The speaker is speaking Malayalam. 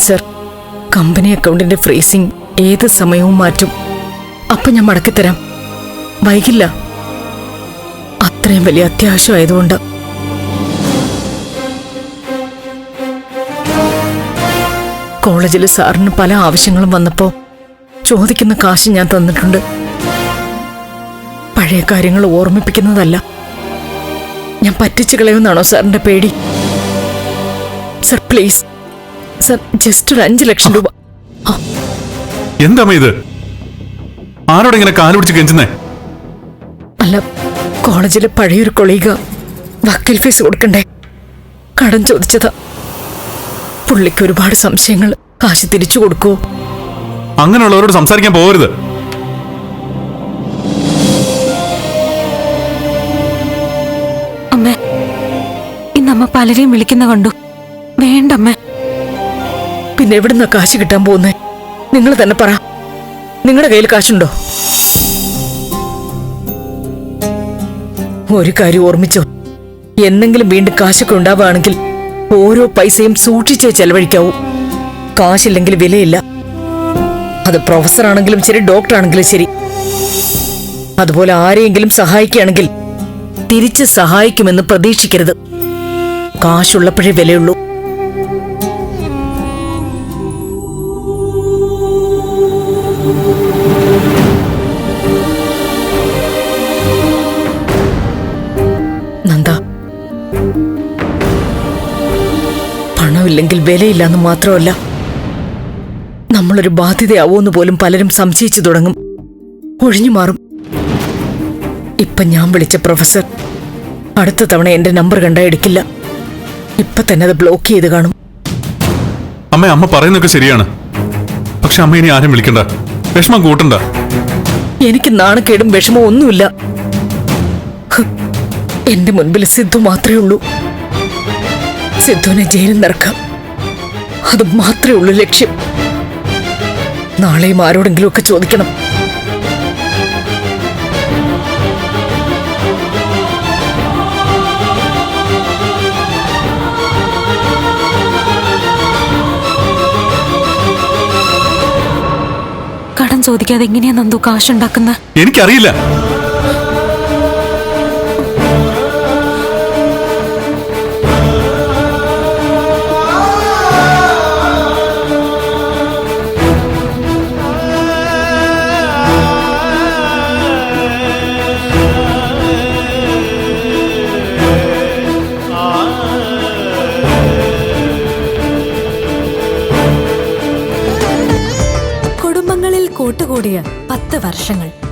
സർ കമ്പനി അക്കൗണ്ടിന്റെ ഫ്രീസിംഗ് ഏത് സമയവും മാറ്റും. അപ്പൊ ഞാൻ മടക്കിത്തരാം വൈകില്ല. അത്രയും വലിയ അത്യാവശ്യമായതുകൊണ്ട് കോളേജിൽ സാറിന് പല ആവശ്യങ്ങളും വന്നപ്പോ ചോദിക്കുന്ന കാശ് ഞാൻ തന്നിട്ടുണ്ട്. പഴയ കാര്യങ്ങൾ ഓർമ്മിപ്പിക്കുന്നതല്ല. ഞാൻ പറ്റിച്ചു കളയുമെന്നാണോ സാറിന്റെ പേടി? Sir please. സർ ജസ്റ്റ് ഒരു അഞ്ച് ലക്ഷം രൂപ. എന്താ ഇത്? ആരോടെ ഇങ്ങനെ കാലുപിടിച്ച് കെഞ്ചുന്നേ? അല്ല കോളേജിലെ പഴയൊരു കൊളീഗ വക്കീൽ ഫീസ് കൊടുക്കണ്ടേ? കടം ചോദിച്ചതാ. പുള്ളിക്ക് ഒരുപാട് സംശയങ്ങൾ കാശ് തിരിച്ചു കൊടുക്കൂ അങ്ങനെയുള്ളവരോട് സംസാരിക്കാൻ പോകരുത്. അമ്മ ഇന്ന് അമ്മ പലരെയും വിളിക്കുന്ന കണ്ടു. വേണ്ടമ്മേ. പിന്നെ എവിടുന്നാ കാശ് കിട്ടാൻ പോകുന്നേ? നിങ്ങൾ തന്നെ പറ. നിങ്ങളുടെ കയ്യിൽ കാശുണ്ടോ? ഒരു കാര്യം ഓർമ്മിച്ചോ? എന്നെങ്കിലും വീണ്ടും കാശൊക്കെ ഉണ്ടാവുകയാണെങ്കിൽ ഓരോ പൈസയും സൂക്ഷിച്ചേ ചെലവഴിക്കാവൂ. കാശില്ലെങ്കിൽ വിലയില്ല. അത് പ്രൊഫസറാണെങ്കിലും ശരി ഡോക്ടർ ആണെങ്കിലും ശരി. അതുപോലെ ആരെയെങ്കിലും സഹായിക്കുകയാണെങ്കിൽ തിരിച്ച് സഹായിക്കുമെന്ന് പ്രതീക്ഷിക്കരുത്. കാശുള്ളപ്പോഴേ വിലയുള്ളൂ. പണമില്ലെങ്കിൽ വിലയില്ലെന്ന് മാത്രമല്ല നമ്മളൊരു ബാധ്യതയാവോന്ന് പോലും പലരും സംശയിച്ചു തുടങ്ങും. ഒഴിഞ്ഞു മാറും. ഇപ്പൊ ഞാൻ വിളിച്ച പ്രൊഫസർ അടുത്ത തവണ എന്റെ നമ്പർ കണ്ടാ എടുക്കില്ല. ഇപ്പൊ തന്നെ അത് ബ്ലോക്ക് ചെയ്ത് കാണും. അമ്മ അമ്മ പറയുന്നൊക്കെ ശരിയാണ്. പക്ഷെ അമ്മ ഇനി ആരും വിളിക്കണ്ട. വിഷമം കൂട്ടണ്ട. എനിക്ക് നാണക്കേടും വിഷമവും ഒന്നുമില്ല. എന്റെ മുൻപിൽ സിദ്ധു മാത്രമേ ഉള്ളൂ. സിദ്ധുവിനെ ജയിലിൽ നിറക്കാം അത് മാത്രമേ ഉള്ളൂ ലക്ഷ്യം. നാളെയും ആരോടെങ്കിലും ഒക്കെ ചോദിക്കണം. കടം ചോദിക്കാതെ എങ്ങനെയാ നന്ദു കാശുണ്ടാക്കുന്ന? എനിക്കറിയില്ല. കൂട്ടുകൂടിയ പത്ത് വർഷങ്ങൾ.